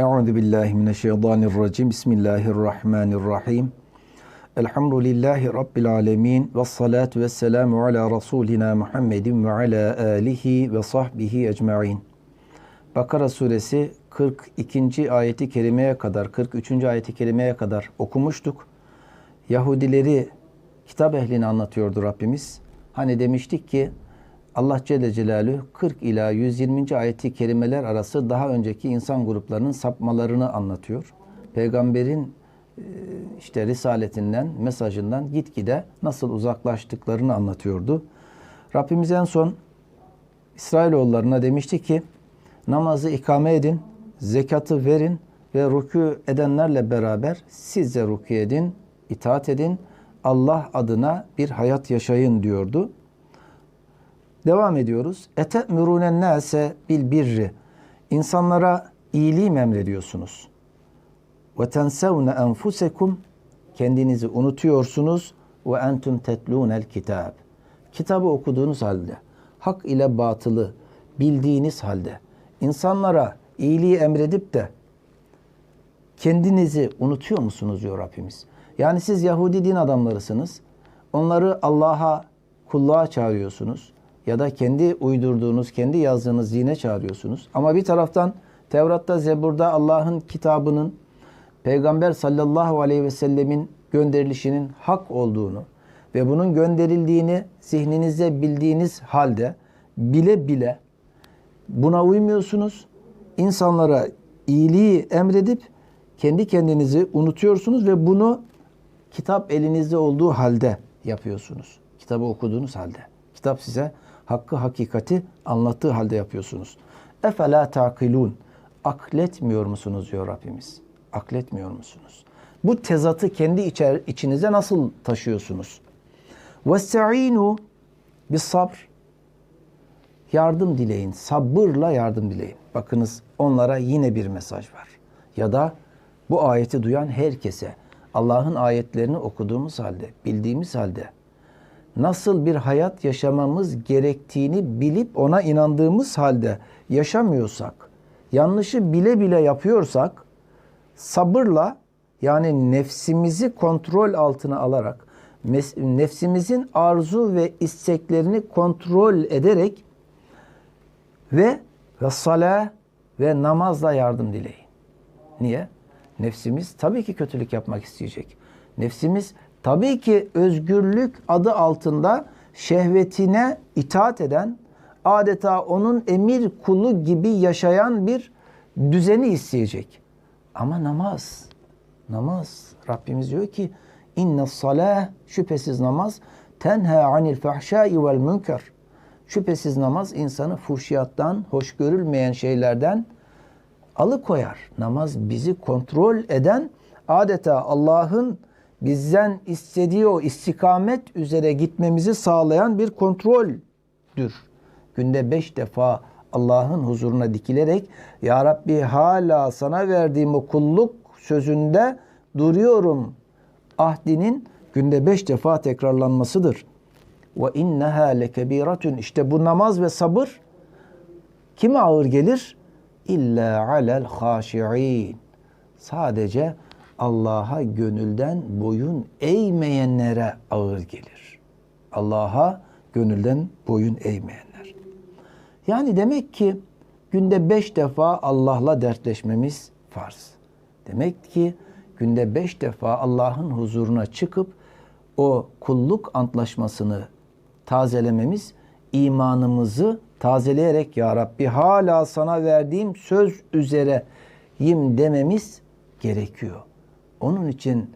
Euzu billahi mineşşeytanirracim. Bismillahirrahmanirrahim. Elhamdülillahi rabbil alamin ve salatu vesselamu ala rasulina Muhammedin ve ala alihi ve sahbihi ecmaîn. Bakara suresi 42. ayeti kerimeye kadar 43. ayeti kerimeye kadar okumuştuk. Yahudileri kitap ehlini anlatıyordu Rabbimiz. Hani demiştik ki Allah Celle Celaluhu 40 ila 120. ayeti kerimeler arası daha önceki insan gruplarının sapmalarını anlatıyor. Peygamberin e, işte risaletinden, mesajından gitgide nasıl uzaklaştıklarını anlatıyordu. Rabbimiz en son İsrailoğullarına demişti ki namazı ikame edin, zekatı verin ve rükû edenlerle beraber siz de rükû edin, itaat edin, Allah adına bir hayat yaşayın diyordu. Devam ediyoruz. Ete'mürûnen nâse bil birri. İnsanlara iyiliği mi emrediyorsunuz? Ve tensevne enfusekum. Kendinizi unutuyorsunuz. Ve entum tetlûnel kitab. Kitabı okuduğunuz halde, hak ile batılı bildiğiniz halde, insanlara iyiliği emredip de kendinizi unutuyor musunuz diyor Rabbimiz. Yani siz Yahudi din adamlarısınız. Onları Allah'a kulluğa çağırıyorsunuz ya da kendi uydurduğunuz, kendi yazdığınız dine çağırıyorsunuz. Ama bir taraftan Tevrat'ta, Zebur'da Allah'ın kitabının Peygamber sallallahu aleyhi ve sellemin gönderilişinin hak olduğunu ve bunun gönderildiğini zihninizde bildiğiniz halde bile bile buna uymuyorsunuz. İnsanlara iyiliği emredip kendi kendinizi unutuyorsunuz ve bunu kitap elinizde olduğu halde yapıyorsunuz. Kitabı okuduğunuz halde. Kitap size hakkı hakikati anlattığı halde yapıyorsunuz. Efela takilun. Akletmiyor musunuz diyor Rabbimiz. Akletmiyor musunuz? Bu tezatı kendi içer, içinize nasıl taşıyorsunuz? Vesta'inu bis sabr. Yardım dileyin. Sabırla yardım dileyin. Bakınız onlara yine bir mesaj var. Ya da bu ayeti duyan herkese Allah'ın ayetlerini okuduğumuz halde, bildiğimiz halde nasıl bir hayat yaşamamız gerektiğini bilip ona inandığımız halde yaşamıyorsak, yanlışı bile bile yapıyorsak sabırla yani nefsimizi kontrol altına alarak nefsimizin arzu ve isteklerini kontrol ederek ve ve salah ve namazla yardım dileyin. Niye? Nefsimiz tabii ki kötülük yapmak isteyecek. Nefsimiz tabii ki özgürlük adı altında şehvetine itaat eden, adeta onun emir kulu gibi yaşayan bir düzeni isteyecek. Ama namaz, namaz Rabbimiz diyor ki inne salah şüphesiz namaz tenha anil fahşai vel münker. Şüphesiz namaz insanı fuhşiyattan, hoş görülmeyen şeylerden alıkoyar. Namaz bizi kontrol eden adeta Allah'ın bizden istediği o istikamet üzere gitmemizi sağlayan bir kontroldür. Günde beş defa Allah'ın huzuruna dikilerek Ya Rabbi hala sana verdiğim o kulluk sözünde duruyorum ahdinin günde beş defa tekrarlanmasıdır. Ve inneha lekebiratun. İşte bu namaz ve sabır kime ağır gelir? İlla alel haşi'in. Sadece Allah'a gönülden boyun eğmeyenlere ağır gelir. Allah'a gönülden boyun eğmeyenler. Yani demek ki günde beş defa Allah'la dertleşmemiz farz. Demek ki günde beş defa Allah'ın huzuruna çıkıp o kulluk antlaşmasını tazelememiz imanımızı tazeleyerek Ya Rabbi hala sana verdiğim söz üzereyim dememiz gerekiyor. Onun için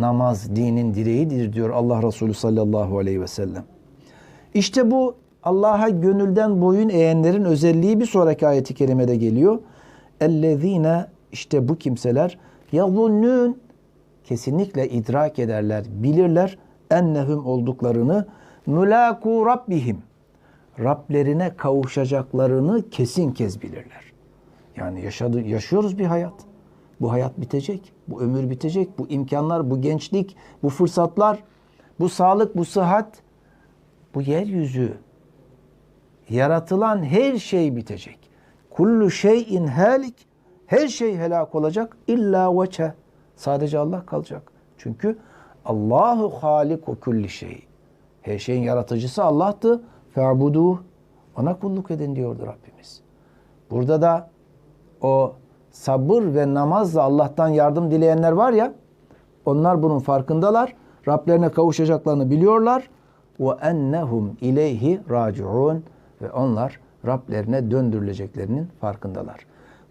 namaz dinin direğidir diyor Allah Resulü sallallahu aleyhi ve sellem. İşte bu Allah'a gönülden boyun eğenlerin özelliği bir sonraki ayeti kerimede geliyor. Ellezine işte bu kimseler yazunnun kesinlikle idrak ederler, bilirler ennehum olduklarını mulaku rabbihim Rablerine kavuşacaklarını kesin kez bilirler. Yani yaşadı, yaşıyoruz bir hayat. Bu hayat bitecek. Bu ömür bitecek. Bu imkanlar, bu gençlik, bu fırsatlar, bu sağlık, bu sıhhat, bu yeryüzü, yaratılan her şey bitecek. Kullu şeyin halik, Her şey helak olacak. İlla veçe. Sadece Allah kalacak. Çünkü Allahu haliku kulli şey. Her şeyin yaratıcısı Allah'tı. Fe'buduh. Ona kulluk edin diyordu Rabbimiz. Burada da o sabır ve namazla Allah'tan yardım dileyenler var ya, onlar bunun farkındalar. Rablerine kavuşacaklarını biliyorlar. Ve ennehum ileyhi raciun ve onlar Rablerine döndürüleceklerinin farkındalar.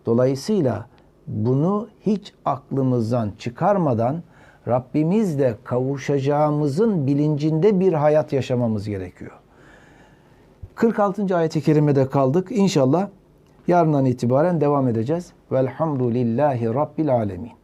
Dolayısıyla bunu hiç aklımızdan çıkarmadan Rabbimizle kavuşacağımızın bilincinde bir hayat yaşamamız gerekiyor. 46. ayet-i kerimede kaldık. İnşallah yarından itibaren devam edeceğiz. Velhamdülillahi Rabbil alemin.